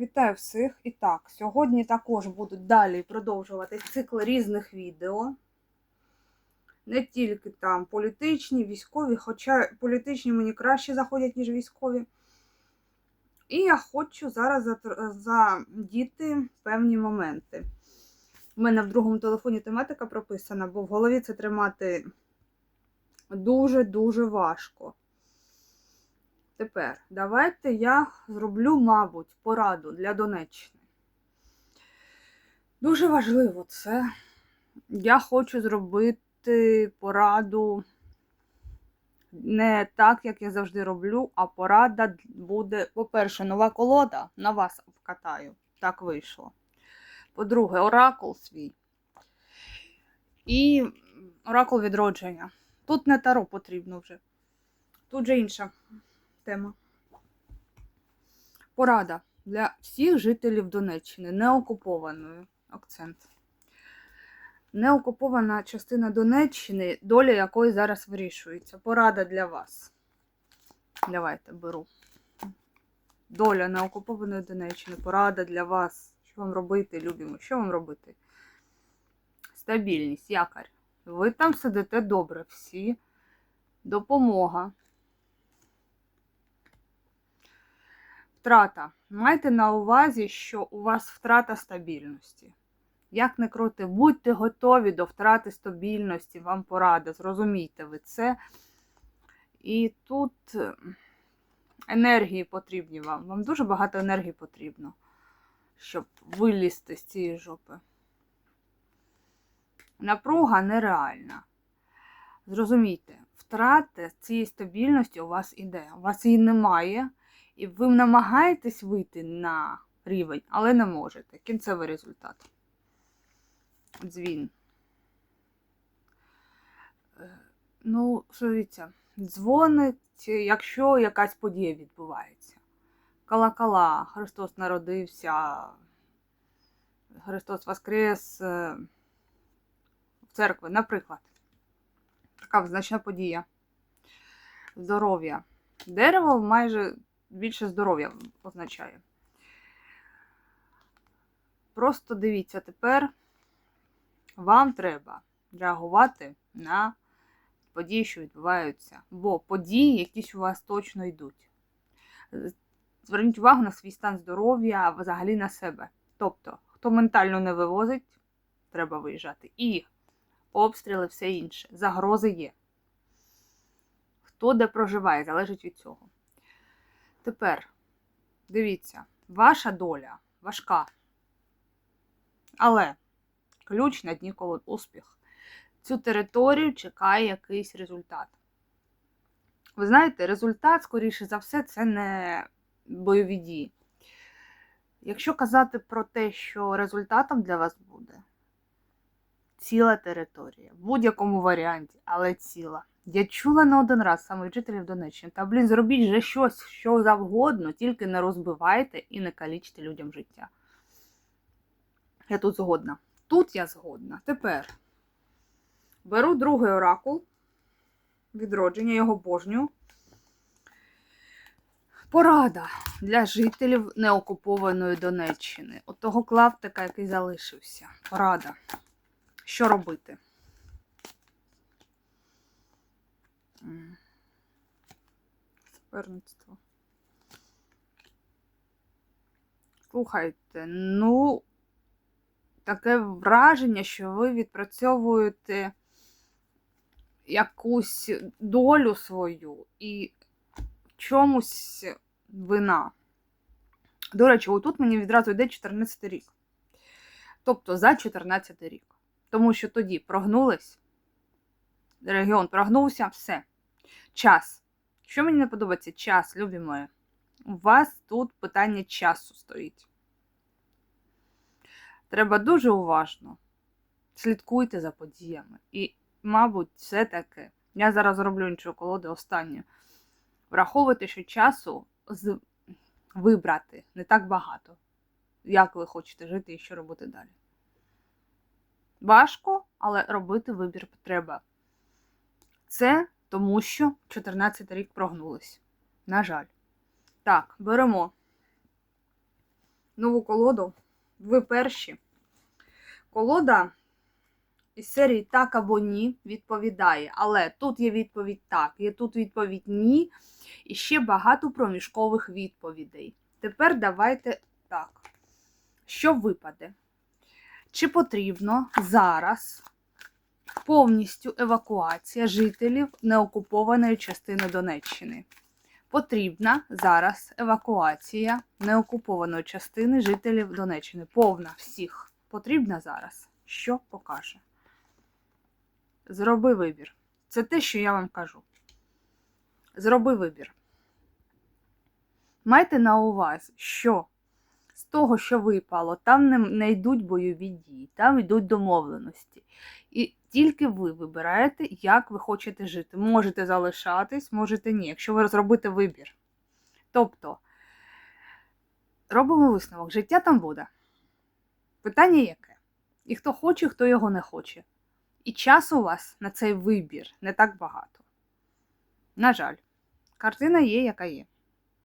Вітаю всіх! І так, сьогодні також будуть далі продовжувати цикл різних відео. Не тільки там політичні, військові, хоча політичні мені краще заходять, ніж військові. І я хочу зараз задіти певні моменти. У мене в другому телефоні тематика прописана, бо в голові це тримати дуже-дуже важко. Тепер давайте я зроблю, мабуть, пораду для Донеччини. Дуже важливо це. Я хочу зробити пораду не так, як я завжди роблю, а порада буде, по-перше, нова колода на вас вкатаю. Так вийшло. По-друге, оракул свій. І оракул відродження. Тут не таро потрібно вже. Тут же інша тема. Порада для всіх жителів Донеччини, неокупованої акцент. Неокупована частина Донеччини, доля якої зараз вирішується. Порада для вас. Давайте беру. Доля неокупованої Донеччини. Порада для вас. Що вам робити, любимо? Що вам робити? Стабільність, якорь. Ви там сидите добре, всі. Допомога. Втрата. Майте на увазі, що у вас втрата стабільності. Як не крути, будьте готові до втрати стабільності, вам порада. Зрозумійте ви це. І тут е, енергії потрібні вам. Вам дуже багато енергії потрібно, щоб вилізти з цієї жопи. Напруга нереальна. Зрозумійте, втрата цієї стабільності у вас іде. У вас її немає. І ви намагаєтесь вийти на рівень, але не можете. Кінцевий результат. Дзвін. Е, Ну, дивіться, дзвонить, якщо якась подія відбувається. Кала-кала, Христос народився, Христос Воскрес е, в церкві, наприклад. Така значна подія. Здоров'я. Дерево майже більше здоров'я означає. Просто дивіться, тепер вам треба реагувати на події, що відбуваються. Бо події якісь у вас точно йдуть. Зверніть увагу на свій стан здоров'я, а взагалі на себе. Тобто, хто ментально не вивозить, треба виїжджати. І обстріли, все інше. Загрози є. Хто де проживає, залежить від цього. Тепер, дивіться, ваша доля важка. Але ключ на дні колод успіх. Цю територію чекає якийсь результат. Ви знаєте, результат, скоріше за все, це не бойові дії. Якщо казати про те, що результатом для вас буде ціла територія, в будь-якому варіанті, але ціла. Я чула не один раз саме жителів Донеччини. Та, блін, зробіть же щось, що завгодно, тільки не розбивайте і не калічте людям життя. Я тут згодна. Тут я згодна. Тепер беру другий оракул відродження, його божню. Порада для жителів неокупованої Донеччини. От того клаптика, який залишився. Порада. Що робити? Суперництво. Слухайте, ну, таке враження, що ви відпрацьовуєте якусь долю свою і в чомусь вина. До речі, отут мені відразу йде 14 рік. Тобто за 14 рік. Тому що тоді прогнулись, регіон прогнувся, все. Час. Що мені не подобається? Час, любі мої. У вас тут питання часу стоїть. Треба дуже уважно. Слідкуйте за подіями. І, мабуть, все-таки, я зараз зроблю іншу колоду останню. Враховуйте, що часу з... вибрати не так багато, як ви хочете жити і що робити далі. Важко, але робити вибір треба. Це тому, що 14 рік прогнулись. На жаль. Так, беремо нову колоду. Ви перші. Колода із серії так або ні відповідає. Але тут є відповідь так, є тут відповідь ні. І ще багато проміжкових відповідей. Тепер давайте так. Що випаде? Чи потрібно зараз повністю евакуація жителів неокупованої частини Донеччини? Потрібна зараз евакуація неокупованої частини жителів Донеччини. Повна всіх. Потрібна зараз. Що покаже? Зроби вибір. Це те, що я вам кажу. Зроби вибір. Майте на увазі, що того, що випало, там не, не йдуть бойові дії, там йдуть домовленості. І тільки ви вибираєте, як ви хочете жити. Можете залишатись, можете ні, якщо ви зробите вибір. Тобто, робимо висновок, життя там буде. Питання яке? І хто хоче, хто його не хоче. І часу у вас на цей вибір не так багато. На жаль, картина є, яка є.